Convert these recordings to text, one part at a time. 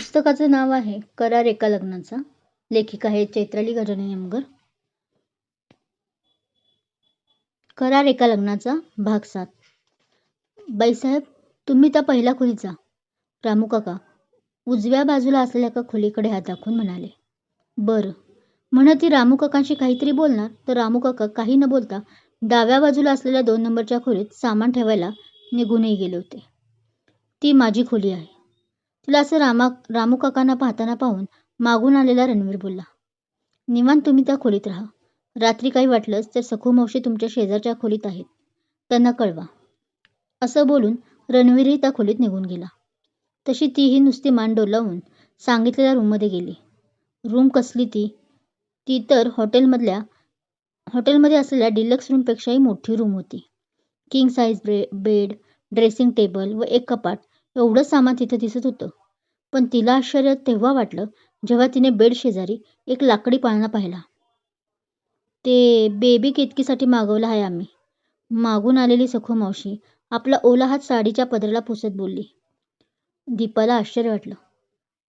पुस्तकाचं नाव आहे करार एका लग्नाचा. लेखिका आहे चैत्राली गजानन यमगर. करार एका लग्नाचा भाग सात. बाईसाहेब तुम्ही त्या पहिल्या खोलीचा रामू काका उजव्या बाजूला असलेल्या एका खोलीकडे हात दाखवून म्हणाले. बरं. म्हणत ती रामू काकांशी काहीतरी बोलणार तर रामू काका काही न बोलता डाव्या बाजूला असलेल्या दोन नंबरच्या खोलीत सामान ठेवायला निघूनही गेले होते. ती माझी खोली आहे. तिला असं रामा रामू काकांना पाहताना पाहून मागून आलेला रणवीर बोलला निवांत तुम्ही त्या खोलीत राहा. रात्री काही वाटलंच तर सखू मावशी तुमच्या शेजारच्या खोलीत आहेत. त्यांना कळवा. असं बोलून रणवीरही त्या खोलीत निघून गेला. तशी तीही नुसती मान डोलावून सांगितलेल्या रूममध्ये गेली. रूम कसली ती? ती तर हॉटेलमधल्या हॉटेलमध्ये असलेल्या डिलक्स रूमपेक्षाही मोठी रूम होती. किंग साईज ब्रे बेड ड्रेसिंग टेबल व एक कपाट. एवढं सामान तिथं दिसत होतं. पण तिला आश्चर्य तेव्हा वाटलं जेव्हा तिने बेड शेजारी एक लाकडी पाळणा पाहिला. ते बेबी केतकीसाठी मागवलं आहे आम्ही. मागून आलेली सखो मावशी आपला ओला हात साडीच्या पदराला पुसत बोलली. दीपाला आश्चर्य वाटलं.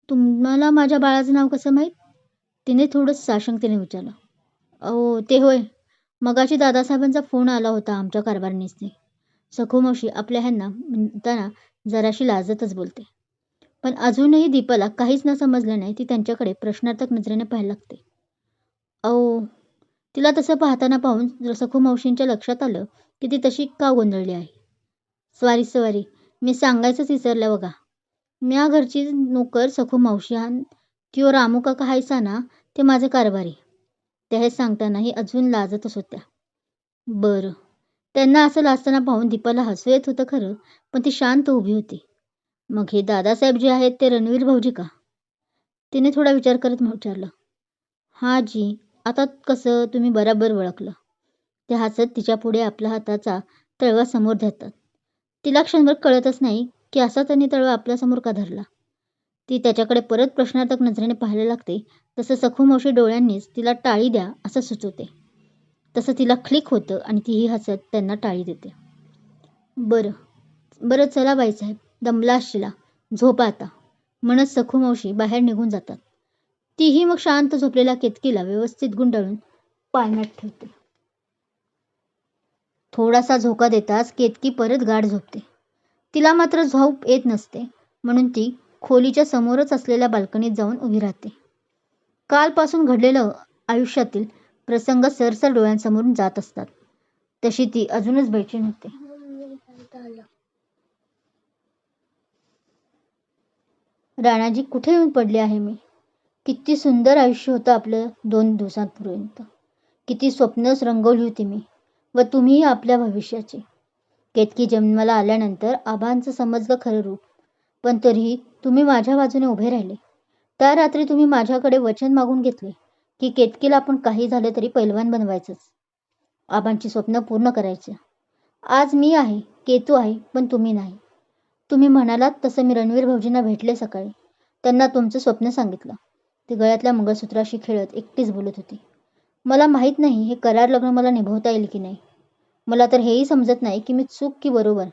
तुम्हाला माझ्या बाळाचं नाव कसं माहीत? तिने थोडं साशंकतेने विचारलं. अहो ते होय. मगाशी दादासाहेबांचा फोन आला होता आमच्या कारभारणीसने. सखो मावशी आपल्या ह्यांना म्हणताना जराशी लाजतच बोलते. पण अजूनही दीपाला काहीच न नाही ती त्यांच्याकडे प्रश्नार्थक नजरेने पाहायला लागते. अहो तिला तसं पाहताना पाहून सखू मावशींच्या लक्षात आलं की ती तशी का गोंधळली आहे? स्वारी स्वारी मी सांगायचंच विसरलं बघा. म्या घरची नोकर सखू मावशी हा किंवा रामू काका हायसा ना ते माझे कारभारी. त्या हे सांगतानाही अजून लाजतच होत्या. बरं. त्यांना असं लाजताना पाहून दीपाला हसू येत होतं खरं पण ती शांत उभी होती. मग हे दादासाहेब जे आहेत ते रणवीर भाऊजी का? तिने थोडा विचार करत विचारलं हा जी आता कसं तुम्ही बराबर ओळखलं. ते हसत तिच्या पुढे आपल्या हाताचा तळवा समोर धरतात. तिला क्षणभर कळतच नाही की असा त्यांनी तळवा आपल्यासमोर का धरला? ती त्याच्याकडे परत प्रश्नार्थक नजरेने पाहायला लागते तसं सखू मावशी डोळ्यांनीच तिला टाळी द्या असं सुचवते. तसं तिला क्लिक होतं आणि तीही हसत त्यांना टाळी देते. बरं बरं चला बाईसाहेब दमला असशिला झोपा आता. म्हणत सखू मावशी बाहेर निघून जातात. तीही मग शांत झोपलेल्या केतकीला व्यवस्थित गुंडाळून पाळण्यात ठेवते. थोडासा झोका देताच केतकी परत गाढ झोपते. तिला मात्र झोप येत नसते म्हणून ती खोलीच्या समोरच असलेल्या बाल्कनीत जाऊन उभी राहते. कालपासून घडलेलं आयुष्यातील प्रसंग सरसर डोळ्यांसमोरून जात असतात. तशी ती अजूनच बेचैन होते. राणाजी कुठे येऊन पडले आहे मी? किती सुंदर आयुष्य होतं आपलं दोन दिवसांपर्यंत किती स्वप्नच रंगवली होती मी. व तुम्हीही आपल्या भविष्याचे. केतकी जन्माला आल्यानंतर आबांचं समजलं खरं रूप. पण तरीही तुम्ही माझ्या बाजूने उभे राहिले. त्या रात्री तुम्ही माझ्याकडे वचन मागून घेतले. की केतकीला आपण काही झालं तरी पैलवान बनवायचंच. आबांची स्वप्न पूर्ण करायचं. आज मी आहे केतू आहे पण तुम्ही नाही. तुम्ही म्हणालात तसं मी रणवीर भाऊजींना भेटले सकाळी. त्यांना तुमचं स्वप्न सांगितलं. ते गळ्यातल्या मंगळसूत्राशी खेळत एकटीच बोलत होती. मला माहीत नाही हे करार लग्न मला निभवता येईल की नाही. मला तर हेही समजत नाही की मी चूक की बरोबर.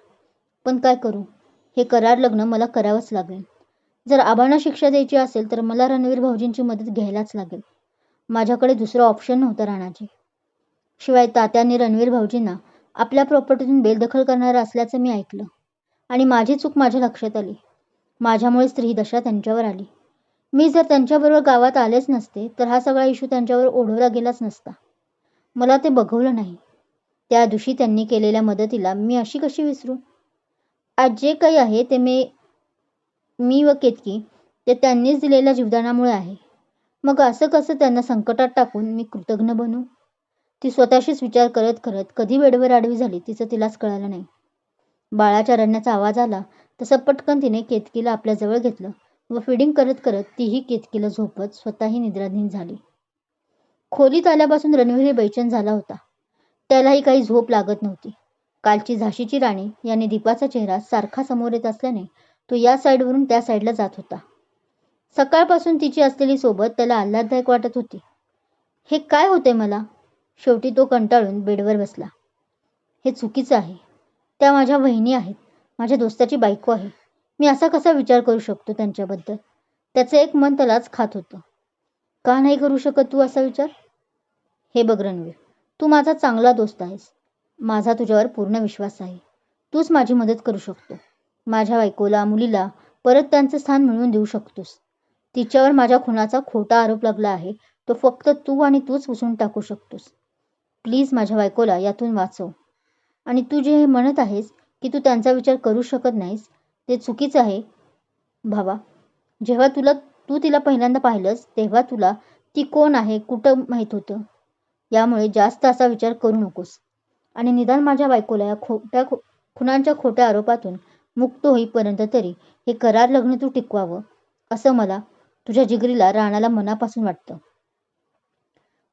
पण काय करू? हे करार लग्न मला करावंच लागेल. जर आबांना शिक्षा द्यायची असेल तर मला रणवीर भाऊजींची मदत घ्यायलाच लागेल. माझ्याकडे दुसरं ऑप्शन नव्हतं राणाजी. शिवाय तात्याने रणवीर भाऊजींना आपल्या प्रॉपर्टीतून बेलदखल करणार असल्याचं मी ऐकलं. आणि माझी चूक माझ्या लक्षात आली. माझ्यामुळे स्त्री दशा त्यांच्यावर आली. मी जर त्यांच्याबरोबर गावात आलेच नसते तर हा सगळा इशू त्यांच्यावर ओढवला गेलाच नसता. मला ते बघवलं नाही. त्या दिवशी त्यांनी केलेल्या मदतीला मी अशी कशी विसरू? आज जे काही आहे ते मी मी व केतकी ते त्यांनीच दिलेल्या जीवदानामुळे आहे. मग असं कसं त्यांना संकटात टाकून मी कृतज्ञ बनू? ती स्वतःशीच विचार करत करत कधी वेडवर आडवी झाली तिचं तिलाच कळालं नाही. बाळाच्या रडण्याचा आवाज आला तसं पटकन तिने केतकीला आपल्या जवळ घेतलं व फिडिंग करत करत तीही केतकीला झोपत स्वतःही निद्राधीन झाली. खोलीत आल्यापासून रणवीर बैचन झाला होता. त्यालाही काही झोप लागत नव्हती. कालची झाशीची राणी याने दीपाचा चेहरा सारखा समोर येत असल्याने तो या साईडवरून त्या साईडला जात होता. सकाळपासून तिची असलेली सोबत त्याला आल्हाददायक वाटत होती. हे काय होते मला? शेवटी तो कंटाळून बेडवर बसला. हे चुकीचं आहे. त्या माझ्या वहिनी आहेत. माझ्या दोस्ताची बायको आहे. मी असा कसा विचार करू शकतो त्यांच्याबद्दल? त्याचं एक मन त्यालाच खात होतं. का नाही करू शकत तू असा विचार? हे बघ रणवीर तू माझा चांगला दोस्त आहेस. माझा तुझ्यावर पूर्ण विश्वास आहे. तूच माझी मदत करू शकतो. माझ्या बायकोला मुलीला परत त्यांचं स्थान मिळवून देऊ शकतोस. तिच्यावर माझ्या खुनाचा खोटा आरोप लागला आहे. तो फक्त तू आणि तूच उचलून टाकू शकतोस. प्लीज माझ्या बायकोला यातून वाचव. आणि तू जे म्हणत आहेस की तू त्यांचा विचार करू शकत नाहीस ते चुकीचं आहे. भावा जेव्हा तुला तू तिला पहिल्यांदा पाहिलंस तेव्हा तुला ती कोण आहे कुठं माहीत होतं? यामुळे जास्त असा विचार करू नकोस. आणि निदान माझ्या बायकोला या खोट्या खो खुनांच्या खोट्या आरोपातून मुक्त होईपर्यंत तरी हे करार लग्न तू टिकवावं असं मला तुझ्या जिगरीला राणाला मनापासून वाटतं.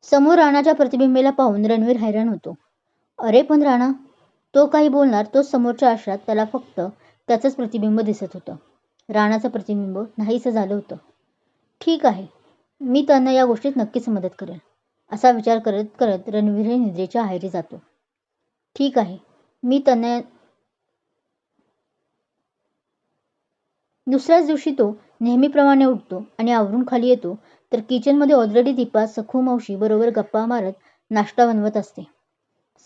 समोर राणाच्या प्रतिबिंबेला पाहून रणवीर हैराण होतो. अरे पण राणा तो काही बोलणार तो समोरच्या आश्रात त्याला फक्त त्याचंच प्रतिबिंब दिसत होतं. राणाचं प्रतिबिंब नाहीसं झालं होतं. ठीक आहे मी त्यांना या गोष्टीत नक्कीच मदत करेन असा विचार करत करत रणवीर हे निद्रेच्या आहारी जातो. ठीक आहे मी त्यांना दुसऱ्याच दिवशी तो नेहमीप्रमाणे उठतो आणि आवरून खाली येतो तर किचनमध्ये ऑलरेडी दीपा सखू मावशी बरोबर गप्पा मारत नाश्ता बनवत असते.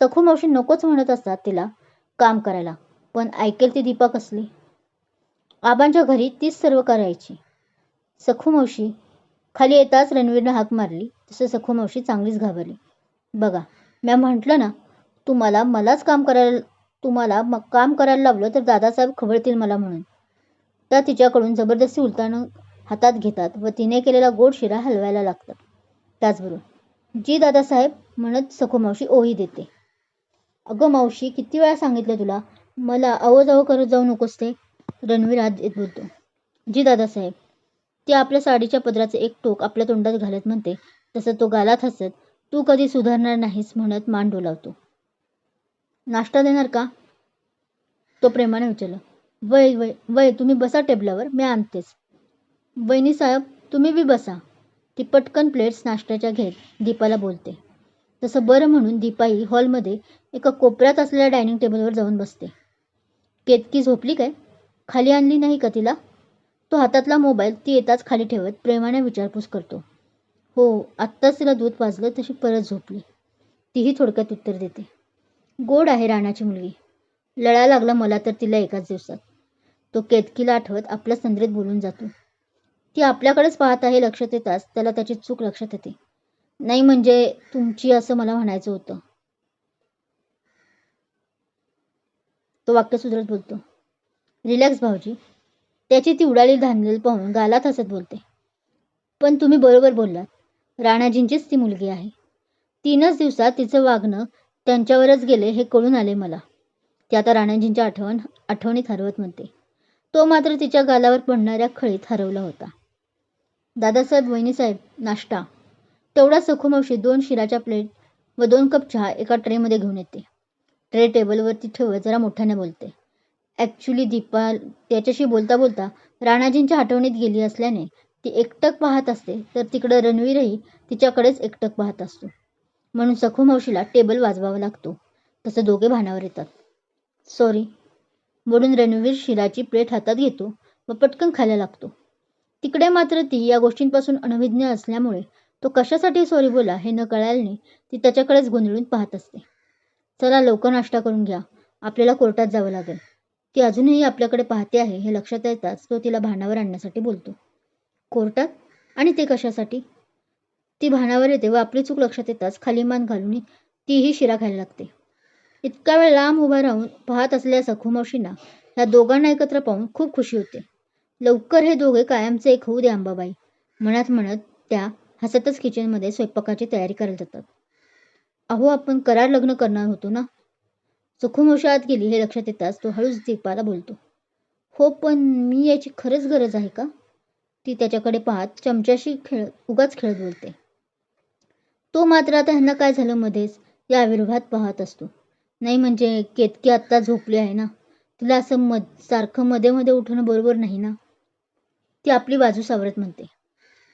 सखू मावशी नकोच म्हणत असतात तिला काम करायला पण ऐकेल ती दीपा कसली. आबांच्या घरी तीच सर्व करायची. सखू मावशी खाली येताच रणवीरनं हाक मारली तसं सखू मावशी चांगलीच घाबरली. बघा मी म्हटलं ना तुम्हाला मलाच काम करायला तुम्हाला मग काम करायला लावलं तर दादासाहेब खबरतील मला म्हणून. त्या तिच्याकडून जबरदस्ती उलटानं हातात घेतात व तिने केलेला गोड शिरा हलवायला लागतात. त्याचबरोबर जी दादासाहेब म्हणत सखो मावशी ओही देते. अगं मावशी किती वेळा सांगितलं तुला? मला अवजावं करत जाऊ नकोस ते रणवीर आज येत बोलतो. जी दादासाहेब ती आपल्या साडीच्या पदराचं एक टोक आपल्या तोंडात घालत म्हणते तसं तो गालात हसत तू कधी सुधारणार नाहीस म्हणत मान डोलावतो. नाश्ता देणार का? तो प्रेमाने विचारलं वय वय वय तुम्ही बसा टेबलावर मी आणतेच. वहिनी साहेब तुम्ही बी बसा. ती पटकन प्लेट्स नाश्त्याच्या घेत दीपाला बोलते. तसं बरं म्हणून दीपाई हॉलमध्ये एका कोपऱ्यात असलेल्या डायनिंग टेबलवर जाऊन बसते. केतकी झोपली काय? खाली आणली नाही का तिला? तो हातातला मोबाईल ती येताच खाली ठेवत प्रेमाने विचारपूस करतो. हो आत्ताच तिला दूध पाजलं तशी परत झोपली. तीही थोडक्यात उत्तर देते. गोड आहे राणाची मुलगी. लढा लागला मला तर तिला एकाच दिवसात. तो केतकीला आठवत आपल्या संद्रीत बोलून जातो. ती आपल्याकडेच पाहत आहे लक्षात येताच त्याला त्याची चूक लक्षात येते. नाही म्हणजे तुमची असं मला म्हणायचं होतं. तो वाक्य सुधरत बोलतो. रिलॅक्स भाऊजी. त्याची ती उडाली धांदल पाहून गालात हसत बोलते. पण तुम्ही बरोबर बोललात. राणाजींचीच ती मुलगी आहे. तीनच दिवसात तिचं वागणं त्यांच्यावरच गेले हे कळून आले मला. ते आता राणाजींच्या आठवण आठवणीत हरवत म्हणते. तो मात्र तिच्या गालावर पडणाऱ्या खळीत हरवला होता. दादासाहेब वहिनीसाहेब नाश्ता. तेवढा सखूमावशी दोन शिराच्या प्लेट व दोन कप चहा एका ट्रेमध्ये घेऊन येते. ट्रे टेबलवरती ठेवत जरा मोठ्याने बोलते. ॲक्च्युली दीपा त्याच्याशी बोलता बोलता राणाजींच्या आठवणीत गेली असल्याने ती एकटक पाहत असते तर तिकडं रणवीरही तिच्याकडेच एकटक पाहत असतो. म्हणून सखू मावशीला टेबल वाजवावा लागतो. तसं दोघे भानावर येतात. सॉरी. म्हणून रणवीर शिराची प्लेट हातात घेतो व पटकन खायला लागतो. तिकडे मात्र ती या गोष्टींपासून अनभिज्ञ असल्यामुळे तो कशासाठी सॉरी बोला हे न कळाल्याने ती त्याच्याकडेच गोंधळून पाहत असते. चला लवकर नाश्ता करून घ्या. आपल्याला कोर्टात जावं लागेल. ती अजूनही आपल्याकडे पाहते आहे हे लक्षात येताच तो तिला भानावर आणण्यासाठी बोलतो. कोर्टात? आणि ते कशासाठी? ती भानावर येते व आपली चूक लक्षात येताच खाली मान घालून तीही शिरा खायला लागते. इतका वेळ लांब उभा राहून पाहत असलेल्या सखूमावशींना ह्या दोघांना एकत्र पाहून खूप खुशी होते. लवकर हे दोघे कायमचे एक होऊ दे अंबाबाई म्हणत म्हणत त्या हसतच किचनमध्ये स्वयंपाकाची तयारी करायला जातात. अहो आपण करार लग्न करणार होतो ना? सुखुमावशी आत गेली हे लक्षात येताच तो हळूच दीपाला बोलतो. हो पण मी याची खरंच गरज आहे का? ती त्याच्याकडे पाहत चमच्याशी खेळ उगाच खेळत बोलते. तो मात्र आता ह्यांना काय झालं मध्येच या विरोधात पाहत असतो. नाही म्हणजे केतकी आत्ता झोपली आहे ना? तिला असं मध सारखं मध्ये मध्ये उठणं बरोबर नाही ना? ती आपली बाजू सावरत म्हणते.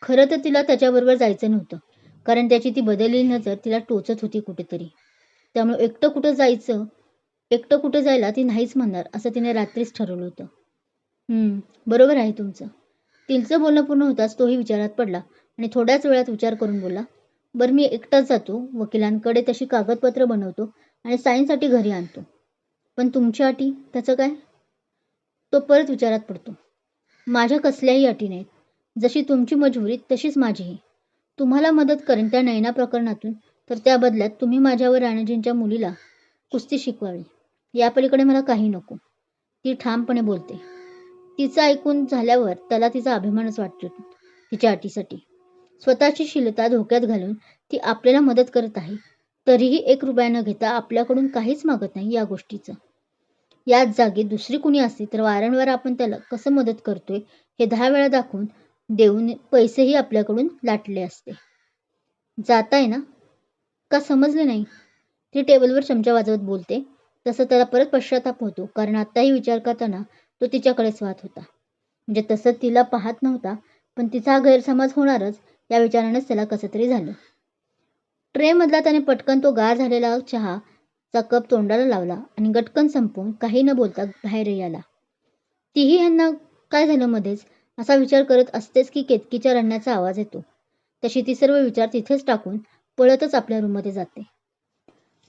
खरं तर तिला त्याच्याबरोबर जायचं नव्हतं. कारण त्याची ती बदललेली नजर तिला टोचत होती कुठेतरी. त्यामुळे एकटं कुठं जायचं एकटं कुठं जायला ती नाहीच म्हणणार असं तिने रात्रीच ठरवलं होतं. बरोबर आहे तुमचं. तिचं बोलणं पूर्ण होताच तोही विचारात पडला आणि थोड्याच वेळात विचार करून बोलला बरं मी एकटाच जातो. वकिलांकडे तशी कागदपत्र बनवतो. आणि साईनसाठी घरी आणतो. पण तुमच्या अटी त्याचं काय? तो परत विचारात पडतो. माझ्या कसल्याही अटी नाहीत. जशी तुमची मजबुरी तशीच माझीही. तुम्हाला मदत करेन त्या नयना प्रकरणातून तर त्या बदल्यात तुम्ही माझ्यावर राणाजींच्या मुलीला कुस्ती शिकवावी. या पलीकडे मला काही नको. ती ठामपणे बोलते. तिचं ऐकून झाल्यावर त्याला तिचा अभिमानच वाटतो तिच्या अटीसाठी. स्वतःची शीलता धोक्यात घालून ती आपल्याला मदत करत आहे. तरीही एक रुपया न घेता आपल्याकडून काहीच मागत नाही या गोष्टीचं. याच जागी दुसरी कुणी असली तर वारंवार आपण त्याला कसं मदत करतोय हे दहा वेळा दाखवून देऊन पैसेही आपल्याकडून लाटले असते. जाताय ना? का समजले नाही? ती टेबलवर चमचा वाजवत बोलते. तसं त्याला परत पश्चाताप होतो कारण आत्ताही विचार करताना तो तिच्याकडेच वाहत होता. म्हणजे तसं तिला पाहत नव्हता पण तिचा गैरसमज होणारच या विचारानेच त्याला कसं तरी झालं. ट्रेमधला त्याने पटकन तो गार झालेला चहा चा कप तोंडाला लावला आणि गटकन संपवून काही न बोलता बाहेर आला तीही ह्यांना काय झालं मध्येच? असा विचार करत असतेच की केतकीच्या रडण्याचा आवाज येतो. तशी ती सर्व विचार तिथेच टाकून पळतच आपल्या रूममध्ये जाते.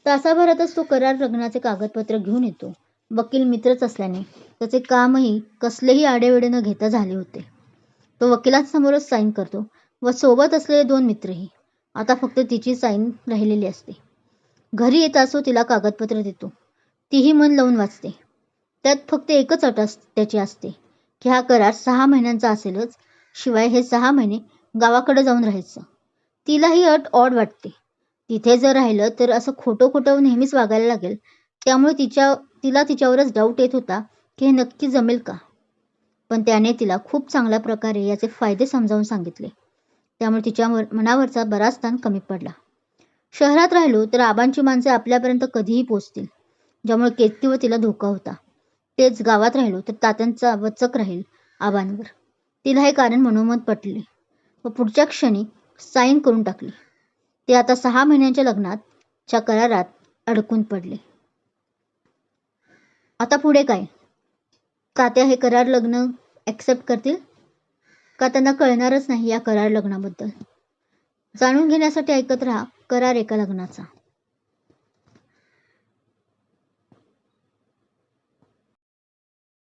तासाभरातच तो करार लग्नाचे कागदपत्र घेऊन येतो. वकील मित्रच असल्याने त्याचे कामही कसलेही आडेवेडे न घेता झाले होते. तो वकिलांसमोरच साईन करतो व सोबत असलेले दोन मित्रही. आता फक्त तिची साईन राहिलेली असते. घरी येत असो तिला कागदपत्र देतो. तीही मन लावून वाचते. त्यात फक्त एकच अट अस त्याची असते की हा करार सहा महिन्यांचा असेलच शिवाय हे सहा महिने गावाकडे जाऊन राहायचं. तिला ही अट ऑड वाटते. तिथे जर राहिलं तर असं खोटं खोटं नेहमीच वागायला लागेल. त्यामुळे तिच्या तिला तिच्यावरच डाऊट येत होता की हे नक्की जमेल का? पण त्याने तिला खूप चांगल्या प्रकारे याचे फायदे समजावून सांगितले. त्यामुळे तिच्या मनावरचा बराच ताण कमी पडला. शहरात राहिलो तर आबांची माणसे आपल्यापर्यंत कधीही पोचतील ज्यामुळे केतकी व तिला धोका होता. तेच गावात राहिलो तर तात्यांचा वचक राहील आबांवर. तिला हे कारण मनोमत पटले व पुढच्या क्षणी साईन करून टाकली. ते आता सहा महिन्यांच्या लग्नात च्या करारात अडकून पडले. आता पुढे काय? तात्या हे करार लग्न ॲक्सेप्ट करतील? का त्यांना कळणारच नाही या करार लग्नाबद्दल. जाणून घेण्यासाठी ऐकत राहा करार एका लग्नाचा.